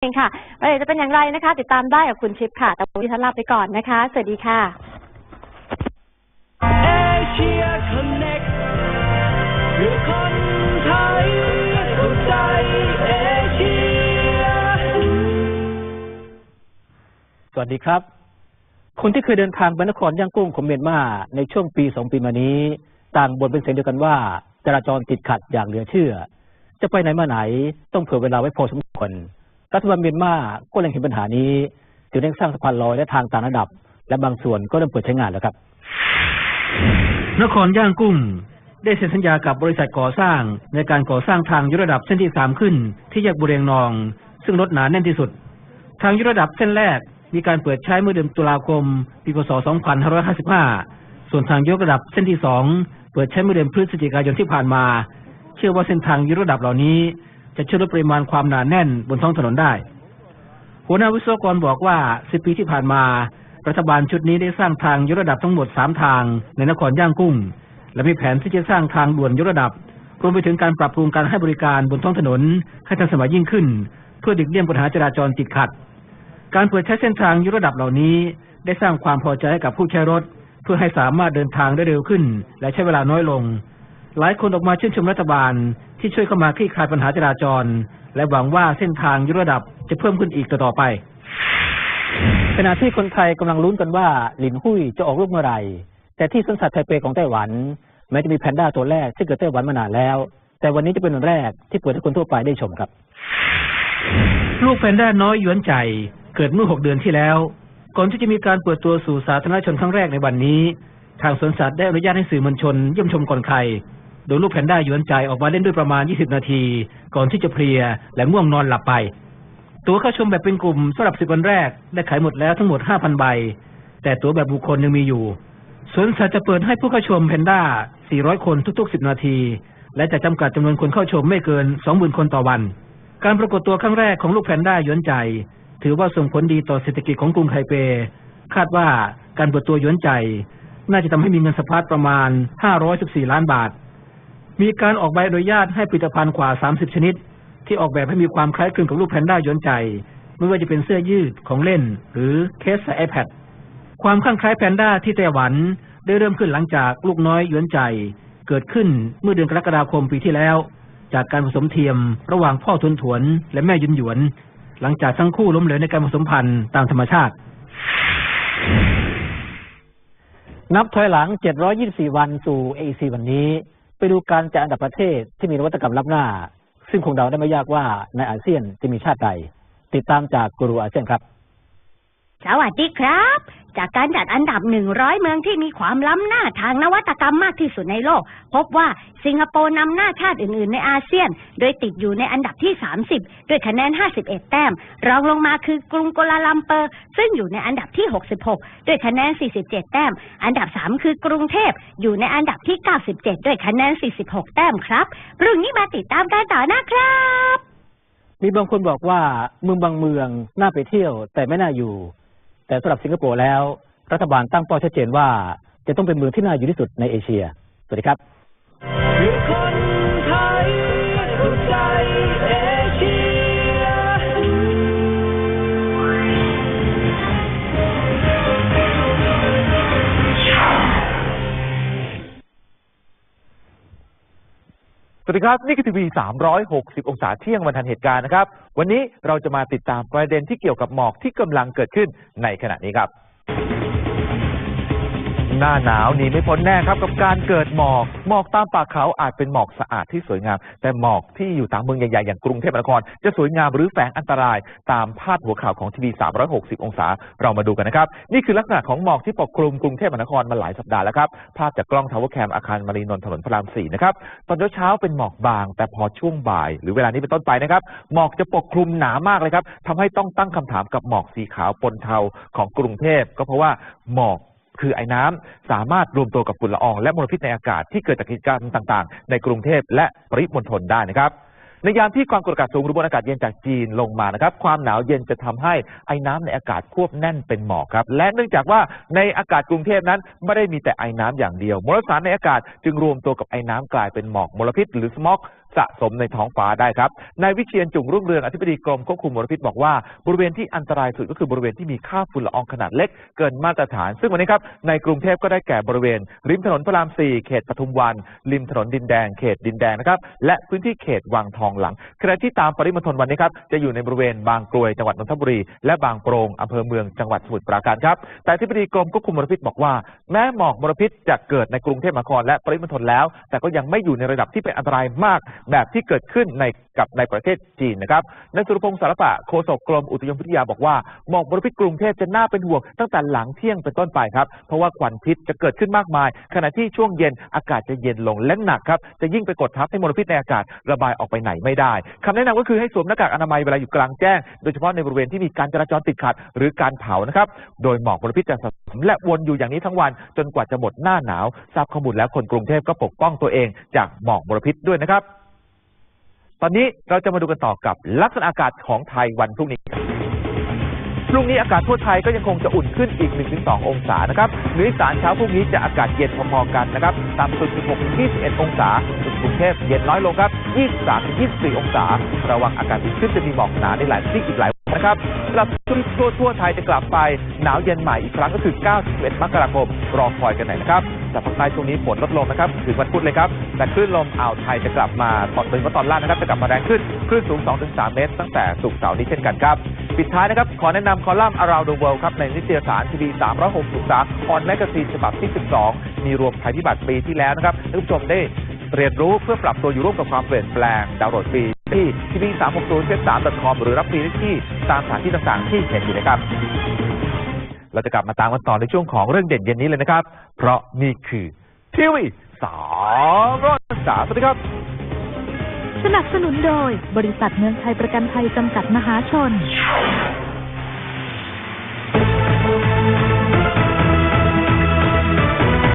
เองค่ะรายละเอียดจะเป็นอย่างไรนะคะ ติดตามได้กับคุณชิปค่ะ แต่วันนี้ท่านลาไปก่อนนะคะ สวัสดีค่ะเอเชียคอนเน็กเพื่อคนไทยเข้าใจเอเชีย สวัสดีครับ คนที่เคยเดินทางไปนครย่างกุ้งของเมียนมาในช่วงปีสองปีมานี้ ต่างบ่นเป็นเสียงเดียวกันว่า จราจรติดขัดอย่างเหลือเชื่อ จะไปไหนมาไหนต้องเผื่อเวลาไว้พอสมควร รัฐบาลเมียนมาก็เล็งเห็นปัญหานี้จึงเร่งสร้างสะพานลอยและทางต่างระดับ และบางส่วนก็เริ่มเปิดใช้งานแล้วครับ นครย่างกุ้งได้เซ็นสัญญากับบริษัทก่อสร้าง ในการก่อสร้างทางยกระดับเส้นที่สามขึ้น ที่แยกบุเรงนอง ซึ่งรถหนาแน่นที่สุด ทางยกระดับเส้นแรกมีการเปิดใช้เมื่อเดือนตุลาคม ปีพศ 2555 ส่วนทางยกระดับเส้นที่สองเปิดใช้เมื่อเดือนพฤศจิกายนที่ผ่านมา เชื่อว่าเส้นทางยกระดับเหล่านี้ จะช่วยลดปริมาณความหนาแน่นบนท้องถนนได้ หัวหน้าวิศวกรบอกว่า10ปีที่ผ่านมา รัฐบาลชุดนี้ได้สร้างทางยกระดับทั้งหมด3ทางในนครย่างกุ้ง และมีแผนที่จะสร้างทางด่วนยกระดับ รวมไปถึงการปรับปรุงการให้บริการบนท้องถนน ให้ทันสมัยยิ่งขึ้น เพื่อดิกเลี่ยงปัญหาจราจรติดขัด การเปิดใช้เส้นทางยกระดับเหล่านี้ ได้สร้างความพอใจให้กับผู้ใช้รถ เพื่อให้สามารถเดินทางได้เร็วขึ้น และใช้เวลาน้อยลง หลายคนออกมาชื่นชมรัฐบาล ที่ช่วยเข้ามาคลี่คลายปัญหาจราจร และหวังว่าเส้นทางยกระดับจะเพิ่มขึ้นอีกต่อไปขณะที่คนไทยกำลังลุ้นกันว่าหลินหุ้ยจะออกลูกเมื่อไหร่ แต่ที่สวนสัตว์ไทเปของไต้หวันแม้จะมีแพนด้าตัวแรกที่เกิดไต้หวันมานานแล้ว แต่วันนี้จะเป็นวันแรกที่เปิดให้คนทั่วไปได้ชมครับ ลูกแพนด้าน้อยหยวนใจเกิดเมื่อหกเดือนที่แล้ว ก่อนที่จะมีการเปิดตัวสู่สาธารณชนครั้งแรกในวันนี้ ทางสวนสัตว์ได้อนุญาตให้สื่อมวลชนเยี่ยมชมก่อนใคร โดยลูกแพนด้าหยวนใจออกมาเล่นด้วยประมาณ 20 นาที ก่อนที่จะเพลียและง่วงนอนหลับไป ตั๋วเข้าชมแบบเป็นกลุ่มสำหรับ10วันแรกได้ขายหมดแล้วทั้งหมด 5,000 ใบ แต่ตั๋วแบบบุคคลยังมีอยู่สวนสัตว์จะเปิดให้ผู้เข้าชมแพนด้า 400 คนทุก ๆ 10 นาที และจะจำกัดจำนวนคนเข้าชมไม่เกิน 20,000 คนต่อวัน การปรากฏตัวครั้งแรกของลูกแพนด้าหยวนใจ ถือว่าส่งผลดีต่อเศรษฐกิจของกรุงไทเป คาดว่าการเปิดตัวหยวนใจ น่าจะทำให้มีเงินสะพัดประมาณ 514 ล้านบาท มีการออกใบอนุญาตให้ผลิตภัณฑ์กว่า 30 ชนิด ที่ออกแบบให้มีความคล้ายคลึงกับลูกแพนด้ายวนใจ ไม่ว่าจะเป็นเสื้อยืดของเล่น หรือเคสไอแพดความคลั่งคล้แพนด้าที่ไต้หวันได้เริ่มขึ้นหลังจากลูกน้อยยวนใจ เกิดขึ้นเมื่อเดือนกรกฎาคมปีที่แล้ว จากการผสมเทียมระหว่างพ่อทวนถวน และแม่ยุนหยวน หลังจากทั้งคู่ล้มเหลวในการผสมพันธุ์ตามธรรมชาติ นับถอยหลัง 724 วันสู่ AC วันนี้ ไปดูการจัดอันดับประเทศที่มีนวัตกรรมล้ำหน้า ซึ่งคงเดาได้ไม่ยากว่าในอาเซียนจะมีชาติใด ติดตามจากกูรูอาเซียนครับ สวัสดีครับ จากการจัดอันดับ 100 เมืองที่มีความล้ำหน้าทางนวัตกรรมมากที่สุดในโลก พบว่าสิงคโปร์นำหน้าชาติอื่น ๆ ในอาเซียน โดยติดอยู่ในอันดับที่ 30 ด้วยคะแนน 51 แต้ม รองลงมาคือกรุงกัวลาลัมเปอร์ ซึ่งอยู่ในอันดับที่ 66 ด้วยคะแนน 47 แต้ม อันดับ 3 คือกรุงเทพอยู่ในอันดับที่ 97 ด้วยคะแนน 46 แต้มครับเรื่องนี้มาติดตามกันต่อนะครับมีบางคนบอกว่าเมืองบางเมืองน่าไปเที่ยวแต่ไม่น่าอยู่ แต่สำหรับสิงคโปร์แล้ว รัฐบาลตั้งเป้าชัดเจนว่า จะต้องเป็นเมืองที่น่าอยู่ที่สุดในเอเชีย สวัสดีครับ สวัสดีครับนี่คือทีวี 360 องศาเที่ยงวันทันเหตุการณ์นะครับ วันนี้เราจะมาติดตามประเด็นที่เกี่ยวกับหมอกที่กำลังเกิดขึ้นในขณะนี้ครับ หน้าหนาวหนีไม่พ้นแน่ครับกับการเกิดหมอก หมอกตามป่าเขาอาจเป็นหมอกสะอาดที่สวยงาม แต่หมอกที่อยู่ตามเมืองใหญ่ๆ อย่างกรุงเทพมหานคร จะสวยงามหรือแฝงอันตรายตามพาดหัวข่าวของทีวี 360 องศา เรามาดูกันนะครับ นี่คือลักษณะของหมอกที่ปกคลุมกรุงเทพมหานครมาหลายสัปดาห์แล้วครับ ภาพจากกล้องทาวเวอร์แคมอาคารมารีนนท์ถนนพระราม4นะครับตอนเช้าเป็นหมอกบาง แต่พอช่วงบ่าย หรือเวลานี้เป็นต้นไปนะครับหมอกจะปกคลุมหนามากเลยครับทำให้ต้องตั้งคำถามกับหมอกสีขาวปนเทาของกรุงเทพก็เพราะว่าหมอก คือไอ้น้ำสามารถรวมตัวกับฝุ่นละอองและมลพิษในอากาศที่เกิดจากกิจกรรมต่างๆ ในกรุงเทพและปริมณฑลได้นะครับในยามที่ความกดอากาศสูงหรือมวลอากาศเย็นจากจีนลงมานะครับ ความหนาวเย็นจะทำให้ไอ้น้ำในอากาศควบแน่นเป็นหมอกครับ และเนื่องจากว่าในอากาศกรุงเทพนั้นไม่ได้มีแต่ไอ้น้ำอย่างเดียว มลสารในอากาศจึงรวมตัวกับไอ้น้ำกลายเป็นหมอกมลพิษหรือสโมกสะสมในท้องฟ้าได้ครับนายวิเชียนจุงรุ่งเรืองอธิบดีกรมควบคุมมลพิษบอกว่าบริเวณที่อันตรายสุดก็คือบริเวณที่มีค่าฝุ่นละอองขนาดเล็กเกินมาตรฐาน ซึ่งวันนี้ครับในกรุงเทพก็ได้แก่บริเวณ ริมถนนพระราม 4 เขตปทุมวัน ริมถนนดินแดง เขตดินแดงนะครับและพื้นที่เขตวังทองหลังขณะที่ตามปริมณฑลวันนี้ครับจะอยู่ในบริเวณบางกรวยจังหวัดนนทบุรี และบางโปรงอำเภอเมืองจังหวัดสมุทรปราการครับแต่อธิบดีกรมควบคุมมลพิษบอกว่า แม้หมอกมลพิษจะเกิดในกรุงเทพมหานครและปริมณฑลแล้ว แต่ก็ยังไม่อยู่ในระดับที่เป็นอันตรายมากแบบที่เกิดขึ้นในกับในประเทศจีนนะครับนายสุรพงศ์สารปะโฆษกกรมอุตุนิยมวิทยาบอกว่าหมอกมลพิษกรุงเทพจะน่าเป็นห่วงตั้งแต่หลังเที่ยงเป็นต้นไปครับ เพราะว่าควันพิษจะเกิดขึ้นมากมาย ขณะที่ช่วงเย็นอากาศจะเย็นลงและหนักครับจะยิ่งไปกดทับให้มลพิษในอากาศระบายออกไปไหนไม่ได้คำแนะนำก็คือให้สวมหน้ากากอนามัยเวลาอยู่กลางแจ้ง โดยเฉพาะในบริเวณที่มีการจราจรติดขัด หรือการเผานะครับโดยหมอกมลพิษจะสะสมและวนอยู่อย่างนี้ทั้งวัน จนกว่าจะหมดหน้าหนาวทราบข้อมูลแล้วคนกรุงเทพก็ปกป้องตัวเองจากหมอกมลพิษด้วยนะครับ ตอนนี้เราจะมาดูกันต่อกับลักษณะอากาศของไทยวันพรุ่งนี้พรุ่งนี้อากาศทั่วไทยก็ยังคงจะอุ่นขึ้นอีก 1-2 องศานะครับเหนืออีสานเช้าพรุ่งนี้จะอากาศเย็นพอๆกันนะครับต่ำสุด 16-21 องศาสุดกรุงเทพเย็นน้อยลงครับ 23-24 องศา ระวังอากาศดีขึ้นจะมีหมอกหนาในหลายที่อีกหลาย นะครับสำหรับทั่วทั่วไทยจะกลับไปหนาวเย็นใหม่อีกครั้งก็คือ 91 มกราคม รอคอยกันหน่อยนะครับแต่ภาคใต้ช่วงนี้ฝนลดลงนะครับถึงวันพุธเลยครับ แต่คลื่นลมอ่าวไทยจะกลับมาตอนโดยเฉพาตอนล่างนะครับ จะกลับมาแรงขึ้น คลื่นสูง 2-3 เมตร ตั้งแต่ศุกเสาร์นี้เช่นกันครับ ปิดท้ายนะครับ ขอแนะนำคอลัมน์ Around the World ครับ ในนิตยสารทีวี363 On Magazine ฉบับที่ 12 มีรวมภัยพิบัติปีที่แล้วนะครับท่านผู้ชมได้เรียนรู้เพื่อปรับตัวอยู่ร่วมกับความเปลี่ยนแปลงดาวโหลดฟรี ที่ทีวี360เ3 com หรือรับฟรีได้ที่ตามสถานที่ต่างๆ ที่เห็นอยู่นะครับ เราจะกลับมาตามกันต่อในช่วงของเรื่องเด่นเย็นนี้เลยนะครับ เพราะนี่คือทีวีสามร้อยสามสวัสดีครับ สนับสนุนโดยบริษัทเมืองไทยประกันภัยจำกัดมหาชน